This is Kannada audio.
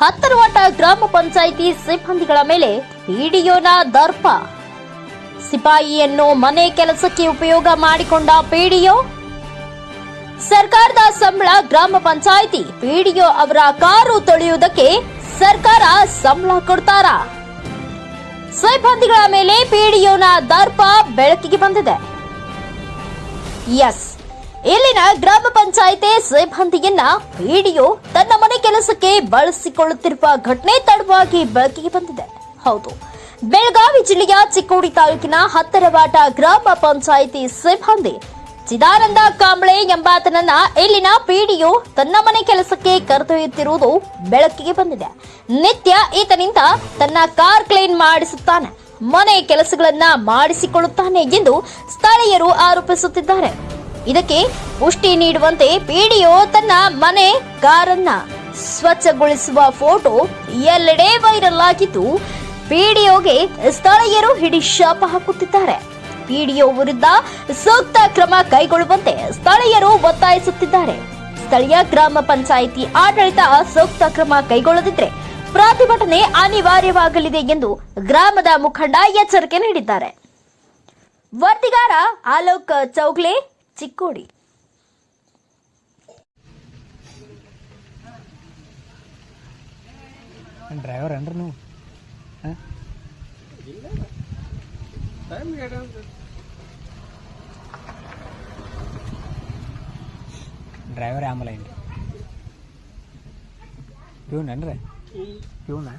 ಹತ್ತರವಾಟ ಗ್ರಾಮ ಪಂಚಾಯಿತಿ ಸಿಬ್ಬಂದಿಗಳ ಮೇಲೆ ಪಿಡಿಒನ ದರ್ಪ. ಸಿಪಾಯಿಯನ್ನು ಮನೆ ಕೆಲಸಕ್ಕೆ ಉಪಯೋಗ ಮಾಡಿಕೊಂಡ ಪಿಡಿಒ ಸರ್ಕಾರದ ಸಂಬಳ ಗ್ರಾಮ ಪಂಚಾಯಿತಿ ಪಿಡಿಒ ಅವರ ಕಾರು ತೊಳೆಯುವುದಕ್ಕೆ ಸರ್ಕಾರ ಸಂಬಳ ಕೊಡ್ತಾರ? ಸಿಬ್ಬಂದಿಗಳ ಮೇಲೆ ಪಿಡಿಒನ ದರ್ಪ ಬೆಳಕಿಗೆ ಬಂದಿದೆ. ಎಸ್. ಇಲ್ಲಿನ ಗ್ರಾಮ ಪಂಚಾಯಿತಿ ಸಿಬ್ಬಂದಿಯನ್ನ ಪಿಡಿಒ ತನ್ನ ಮನೆ ಕೆಲಸಕ್ಕೆ ಬಳಸಿಕೊಳ್ಳುತ್ತಿರುವ ಘಟನೆ ತಡವಾಗಿ ಬೆಳಕಿಗೆ ಬಂದಿದೆ. ಹೌದು. ಬೆಳಗಾವಿ ಜಿಲ್ಲೆಯ ಚಿಕ್ಕೋಡಿ ತಾಲೂಕಿನ ಹತ್ತರವಾಟ ಗ್ರಾಮ ಪಂಚಾಯಿತಿ ಸಿಬ್ಬಂದಿ ಚಿದಾನಂದ ಕಾಂಬಳೆ ಎಂಬಾತನನ್ನ ಇಲ್ಲಿನ ಪಿಡಿಒ ತನ್ನ ಮನೆ ಕೆಲಸಕ್ಕೆ ಕರೆದೊಯ್ಯುತ್ತಿರುವುದು ಬೆಳಕಿಗೆ ಬಂದಿದೆ. ನಿತ್ಯ ಈತನಿಂದ ತನ್ನ ಕಾರ್ ಕ್ಲೀನ್ ಮಾಡಿಸುತ್ತಾನೆ. ಮನೆ ಕೆಲಸಗಳನ್ನ ಮಾಡಿಸಿಕೊಳ್ಳುತ್ತಾನೆ ಎಂದು ಸ್ಥಳೀಯರು ಆರೋಪಿಸುತ್ತಿದ್ದಾರೆ. ಇದಕ್ಕೆ ಪುಷ್ಟಿ ನೀಡುವಂತೆ ಪಿಡಿಒ ತನ್ನ ಮನೆ ಕಾರನ್ನ ಸ್ವಚ್ಛಗೊಳಿಸುವ ಫೋಟೋ ಎಲ್ಲೆಡೆ ವೈರಲ್ ಆಗಿದ್ದು ಪಿಡಿಒಗೆ ಸ್ಥಳೀಯರು ಹಿಡಿ ಶಾಪ ಹಾಕುತ್ತಿದ್ದಾರೆ. ಪಿಡಿಒ ವಿರುದ್ಧ ಸೂಕ್ತ ಕ್ರಮ ಕೈಗೊಳ್ಳುವಂತೆ ಸ್ಥಳೀಯರು ಒತ್ತಾಯಿಸುತ್ತಿದ್ದಾರೆ. ಸ್ಥಳೀಯ ಗ್ರಾಮ ಪಂಚಾಯಿತಿ ಆಡಳಿತ ಸೂಕ್ತ ಕ್ರಮ ಕೈಗೊಳ್ಳದಿದ್ರೆ ಪ್ರತಿಭಟನೆ ಅನಿವಾರ್ಯವಾಗಲಿದೆ ಎಂದು ಗ್ರಾಮದ ಮುಖಂಡ ಎಚ್ಚರಿಕೆ ನೀಡಿದ್ದಾರೆ. ವರದಿಗಾರ ಆಲೋಕ್ ಚೌಗ್ಲೆ చిక్కుడి. డ్రైవర్ అంటారు నువ్వు. డ్రైవర్ యామల్ అయింది ప్యూన్ అండ్రే ప్యూనా?